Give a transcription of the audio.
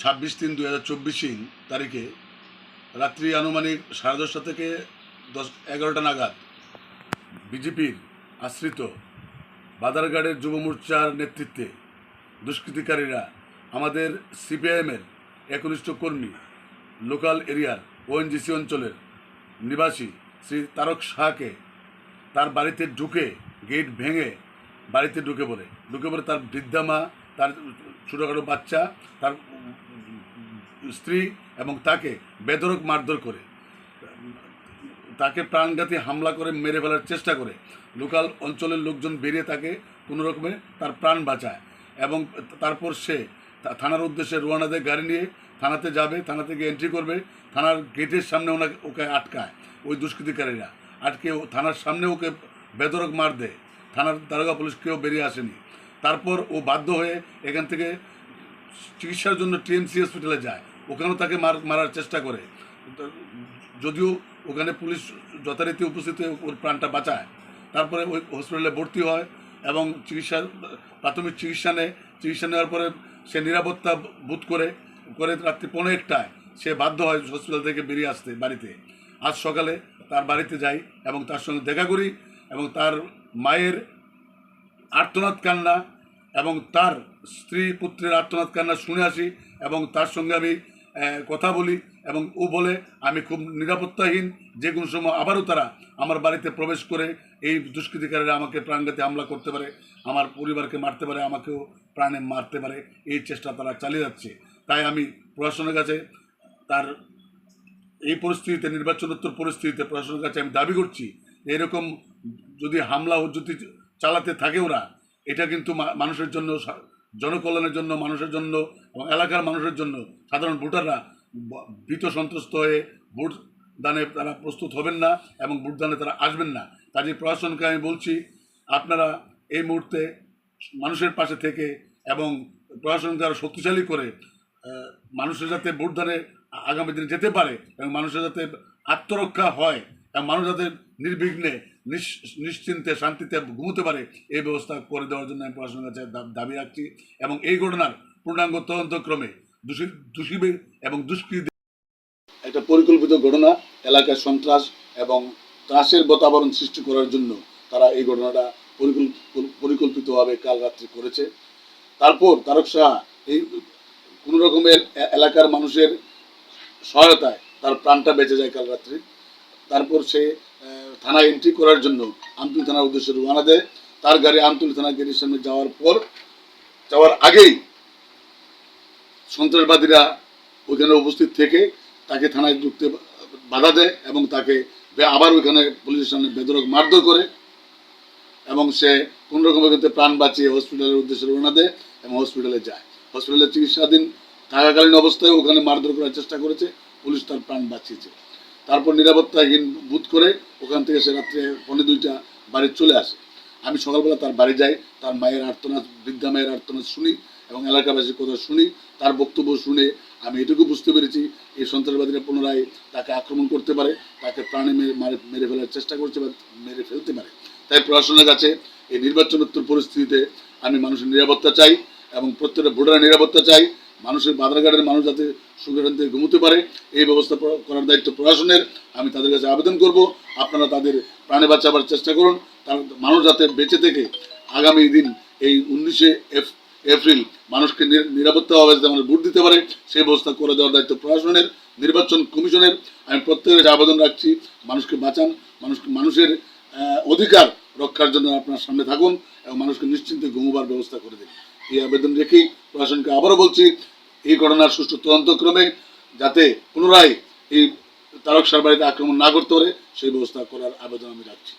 ছাব্বিশ তিন দু হাজার চব্বিশ তারিখে রাত্রি আনুমানিক সাড়ে দশটা থেকে দশ, এগারোটা নাগাদ বিজেপির আশ্রিত বাদারঘাটের যুব মোর্চার নেতৃত্বে দুষ্কৃতিকারীরা আমাদের সিপিআইএমের একনিষ্ঠ কর্মী লোকাল এরিয়ার ওএনজিসি অঞ্চলের নিবাসী শ্রী তারক শাহকে তার বাড়িতে ঢুকে গেট ভেঙে বাড়িতে ঢুকে পড়ে। ঢুকে পড়ে তার বৃদ্ধা মা, তার ছোটোখাটো বাচ্চা, তার স্ত্রী এবং তাকে বেদরক মারধর করে। তাকে প্রাণঘাতী হামলা করে মেরে ফেলার চেষ্টা করে। লোকাল অঞ্চলের লোকজন বেরিয়ে তাকে কোনো রকমে তার প্রাণ বাঁচায় এবং তারপর সে থানার উদ্দেশ্যে রোয়ানা দেয় গাড়ি নিয়ে থানাতে যাবে থানা থেকে এন্ট্রি করবে, থানার গেটের সামনে ওনাকে, ওকে আটকায় ওই দুষ্কৃতিকারীরা। আটকে থানার সামনে ওকে বেদরক মার দেয়। থানার দারোগা পুলিশ কেউ বেরিয়ে আসেনি। তারপর ও বাধ্য হয়ে এখান থেকে চিকিৎসার জন্য টিএমসি হসপিটালে যায়। ওখানেও তাকে মার, মারার চেষ্টা করে। যদিও ওখানে পুলিশ যথারীতি উপস্থিত হয়ে ওর প্রাণটা বাঁচায়। তারপরে ওই হসপিটালে ভর্তি হয় এবং চিকিৎসা, প্রাথমিক চিকিৎসা নেয়। চিকিৎসা নেওয়ার পরে সে নিরাপত্তা বোধ করে করে রাত্রি পনেরো একটায় সে বাধ্য হয় হসপিটাল থেকে বেরিয়ে আসতে বাড়িতে। আজ সকালে তার বাড়িতে যাই এবং তার সঙ্গে দেখা করি এবং তার মায়ের আর্তনাদ কান্না এবং তার স্ত্রী পুত্রের আর্তনাদ কান্না শুনে আসি এবং তার সঙ্গে আমি কথা বলি এবং ও বলে, আমি খুব নিরাপত্তাহীন, যে কোনো সময় আবারও তারা আমার বাড়িতে প্রবেশ করে এই দুষ্কৃতিকারীরা আমাকে প্রাণঘাতী হামলা করতে পারে, আমার পরিবারকে মারতে পারে, আমাকেও প্রাণে মারতে পারে, এই চেষ্টা তারা চালিয়ে যাচ্ছে। তাই আমি প্রশাসনের কাছে তার এই পরিস্থিতিতে, নির্বাচনোত্তর পরিস্থিতিতে প্রশাসনের কাছে আমি দাবি করছি, এরকম যদি হামলা ও যদি চালাতে থাকে ওরা। এটা কিন্তু মানুষের জন্য জনকল্যাণের জন্য, মানুষের জন্য এবং এলাকার মানুষের জন্য সাধারণ ভোটাররা ভীত সন্ত্রস্ত হয়ে ভোট দানে তারা প্রস্তুত হবেন না এবং ভোট দানে তারা আসবেন না। কাজে প্রশাসনকে আমি বলছি, আপনারা এই মুহূর্তে মানুষের পাশে থেকে এবং প্রশাসনকে আরও শক্তিশালী করে মানুষের যাতে ভোট দানে আগামী দিনে যেতে পারে এবং মানুষের যাতে আত্মরক্ষা হয় মানুষ যাতে নির্বিঘ্নে নিশ- নিশ্চিন্তে, শান্তিতে ঘুমোতে পারে, এই ব্যবস্থা করে দেওয়ার জন্য আমি প্রশাসনের কাছে দাবি রাখছি এবং এই ঘটনার পূর্ণাঙ্গ তদন্তক্রমে দোষী দোষী এবং দুষ্কৃতী একটা পরিকল্পিত ঘটনা, এলাকায় সন্ত্রাস এবং ত্রাসের বাতাবরণ সৃষ্টি করার জন্য তারা এই ঘটনাটা পরিকল্পিতভাবে কাল রাত্রি করেছে। তারপর তারক শাহ এই কোনো রকমের এলাকার মানুষের সহায়তায় তার প্রাণটা বেঁচে যায় কাল রাত্রি। তারপর সে থানায় এন্ট্রি করার জন্য আমতুল থানার উদ্দেশ্যে রওনা দেয়। তার গাড়ি আমতুল থানা গেটের সামনে যাওয়ার পর, যাওয়ার আগেই সন্ত্রাসবাদীরা ওইখানে উপস্থিত থেকে তাকে থানায় ঢুকতে বাধা দেয় এবং তাকে আবার ওইখানে পুলিশের সামনে বেদরক মারধর করে এবং সে কোন রকম ক্ষেত্রে প্রাণ বাঁচিয়ে হসপিটালের উদ্দেশ্যে রওনা দেয় এবং হসপিটালে যায়। হসপিটালে চিকিৎসাধীন থাকাকালীন অবস্থায় ওখানে মারধর করার চেষ্টা করেছে, পুলিশ তার প্রাণ বাঁচিয়েছে। তারপর নিরাপত্তাহীন বুথ করে ওখান থেকে সে রাত্রে পৌনে দুইটা বাড়ি চলে আসে। আমি সকালবেলা তার বাড়ি যাই, তার মায়ের আর্তনাদ, বৃদ্ধা মায়ের আর্তনাদ শুনি এবং এলাকাবাসীর কথা শুনি, তার বক্তব্য শুনে আমি এটুকু বুঝতে পেরেছি, এই সন্ত্রাসবাদীরা পুনরায় তাকে আক্রমণ করতে পারে, তাকে প্রাণে মারে, মেরে ফেলার চেষ্টা করছে বা মেরে ফেলতে পারে। তাই প্রশাসনের কাছে এই নির্বাচনোত্তর পরিস্থিতিতে আমি মানুষের নিরাপত্তা চাই এবং প্রত্যেকটা ভোটারের নিরাপত্তা চাই। মানুষের বাধারঘাটের মানুষ যাতে সুখে শান্তিতে ঘুমোতে পারে, এই ব্যবস্থা করার দায়িত্ব প্রশাসনের। আমি তাদের কাছে আবেদন করব, আপনারা তাদের প্রাণে বাঁচাবার চেষ্টা করুন। তার মানুষ যাতে বেঁচে থেকে আগামী দিন এই উনিশে এপ্রিল মানুষকে নির- নিরাপত্তাভাবে যাতে আমরা ভোট দিতে পারে, সেই ব্যবস্থা করে দেওয়ার দায়িত্ব প্রশাসনের, নির্বাচন কমিশনের। আমি প্রত্যেকের আবেদন রাখছি, মানুষকে বাঁচান, মানুষকে মানুষের অধিকার রক্ষার জন্য আপনার সামনে থাকুন এবং মানুষকে নিশ্চিন্তে ঘুমোবার ব্যবস্থা করে দিন। এই আবেদন রেখেই প্রশাসনকে আবারও বলছি এই ঘটনার সুষ্ঠু তদন্তক্রমে যাতে পুনরায় এই তারক বাড়িতে আক্রমণ না করতে পারে, সেই ব্যবস্থা করার আবেদন আমি রাখছি।